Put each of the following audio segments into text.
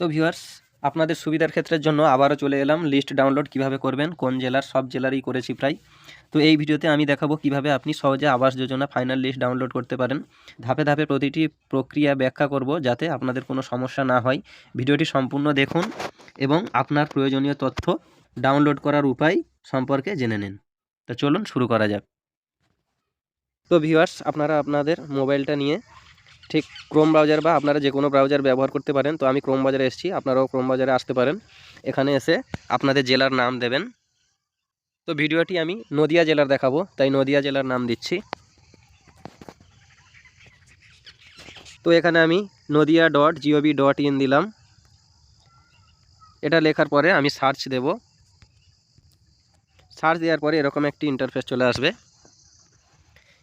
তো ভিউয়ার্স আপনাদের সুবিধার ক্ষেত্রের জন্য আবারও চলে এলাম। লিস্ট ডাউনলোড কীভাবে করবেন? কোন জেলার? সব জেলারই করেছি প্রায়। তো এই ভিডিওতে আমি দেখাবো কীভাবে আপনি সহজে Awas Yojana final list download করতে পারেন। ধাপে ধাপে প্রতিটি প্রক্রিয়া ব্যাখ্যা করব যাতে আপনাদের কোনো সমস্যা না হয়। ভিডিওটি সম্পূর্ণ দেখুন এবং আপনার প্রয়োজনীয় তথ্য ডাউনলোড করার উপায় সম্পর্কে জেনে নিন। তো চলুন শুরু করা যাক। তো ভিউয়ার্স আপনারা আপনাদের মোবাইলটা নিয়ে ঠিক ক্রোম ব্রাউজার বা আপনারা যে কোনো ব্রাউজার ব্যবহার করতে পারেন, তো আমি ক্রোম বাজারে এসেছি, আপনারাও ক্রোম বাজারে আসতে পারেন। এখানে এসে আপনাদের জেলার নাম দেবেন। তো ভিডিওটি আমি নদিয়া জেলার দেখাবো, তাই নদিয়া জেলার নাম দিচ্ছি। তো এখানে আমি Nadia dot G O V dot in দিলাম। এটা লেখার পরে আমি সার্চ দেব। সার্চ দেওয়ার পরে এরকম একটি ইন্টারফেস চলে আসবে।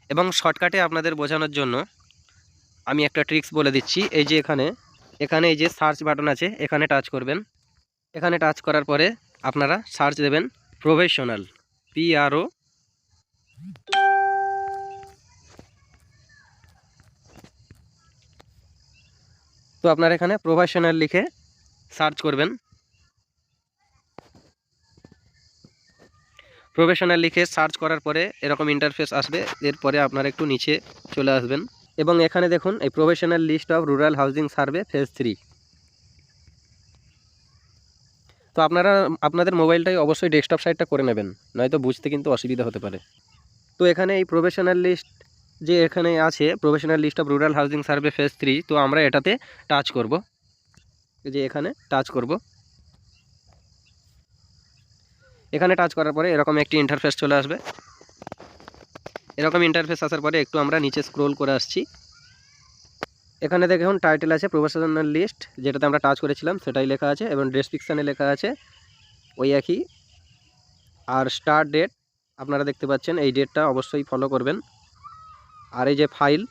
এবং শর্টকাটে আপনাদের বোঝানোর জন্য আমি একটা ট্রিক্স বলে দিচ্ছি। এই যে এখানে এখানে এই যে সার্চ বাটন আছে, এখানে টাচ করবেন। এখানে টাচ করার পরে আপনারা সার্চ দেবেন প্রফেশনাল পিআরও তো আপনারা এখানে প্রফেশনাল লিখে সার্চ করবেন। প্রফেশনাল লিখে সার্চ করার পরে এরকম ইন্টারফেস আসবে, এরপরে আপনারা একটু নিচে চলে আসবেন। এবং এখানে দেখুন, এই professional list of rural housing survey phase three তো আপনারা, আপনাদের মোবাইলটাই অবশ্যই ডেস্কটপ সাইটটা করে নেবেন, নয়তো বুঝতে কিন্তু অসুবিধা হতে পারে। তো এখানে এই প্রফেশনাল লিস্ট যে এখানে আছে professional list of rural housing survey phase three তো আমরা এটাতে টাচ করব। যে এখানে টাচ করব। এখানে টাচ করার পরে এরকম একটি ইন্টারফেস চলে আসবে। এরকম ইন্টারফেস আসার পরে একটু আমরা নিচে স্ক্রোল করে আসছি। এখানে দেখুন টাইটেল আছে প্রফেশনাল লিস্ট যেটাতে আমরা টাচ করেছিলাম, সেটাই লেখা আছে এবং ডেসক্রিপশানে লেখা আছে, ওই একই। আর স্টার ডেট আপনারা দেখতে পাচ্ছেন, এই ডেটটা অবশ্যই ফলো করবেন। আর এই যে ফাইল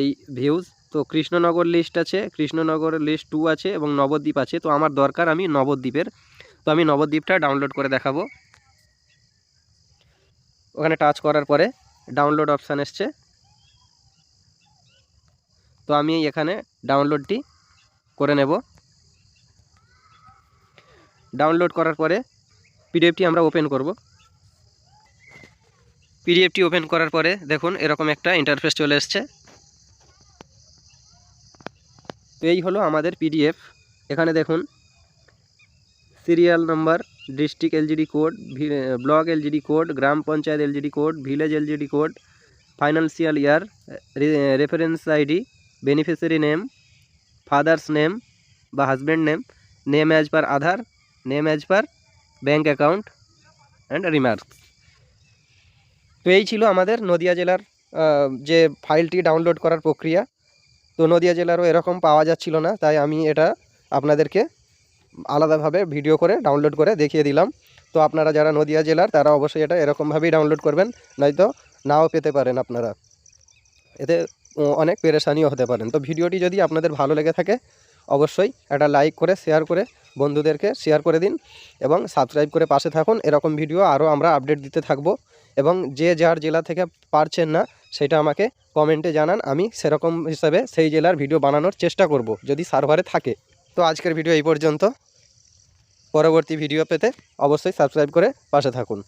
এই ভিউজ তো কৃষ্ণনগর লিস্ট আছে, কৃষ্ণনগর লিস্ট টু আছে এবং নবদ্বীপ আছে, তো আমার দরকার আমি নবদ্বীপের। তো আমি নবদ্বীপটা ডাউনলোড করে দেখাবো। ওখানে টাচ করার পরে ডাউনলোড অপশান এসছে। তো আমি এখানে ডাউনলোডটি করে নেব। ডাউনলোড করার পরে পিডিএফটি আমরা ওপেন করব। পিডিএফটি ওপেন করার পরে দেখুন এরকম একটা ইন্টারফেস চলে এসছে। তো এই হলো আমাদের পিডিএফ এখানে দেখুন serial number, district LGD code block LGD code, gram panchayat LGD code, village LGD code financial year reference ID beneficiary name, father's name বা husband name name as per Aadhaar, name as per bank account and remarks তো এই ছিল আমাদের নদিয়া জেলার যে ফাইলটি download করার প্রক্রিয়া। তো নদিয়া জেলারও এরকম পাওয়া যাচ্ছিল না, তাই আমি এটা আপনাদেরকে আলাদাভাবে ভিডিও করে ডাউনলোড করে দেখিয়ে দিলাম। তো আপনারা যারা নদিয়া জেলার, তারা অবশ্যই এটা এরকমভাবেই ডাউনলোড করবেন, নয়তো নাও পেতে পারেন আপনারা। এতে অনেক পেরেশানিও হতে পারেন। তো ভিডিওটি যদি আপনাদের ভালো লেগে থাকে, অবশ্যই একটা লাইক করে শেয়ার করে বন্ধুদেরকে শেয়ার করে দিন এবং সাবস্ক্রাইব করে পাশে থাকুন। এরকম ভিডিও আরও আমরা আপডেট দিতে থাকব এবং যে যার জেলা থেকে পারছেন না, সেটা আমাকে কমেন্টে জানান। আমি সেরকম হিসাবে সেই জেলার ভিডিও বানানোর চেষ্টা করব, যদি সার্ভারে থাকে। তো আজকের ভিডিও এই পর্যন্ত। পরবর্তী ভিডিও পেতে অবশ্যই সাবস্ক্রাইব করে পাশে থাকুন।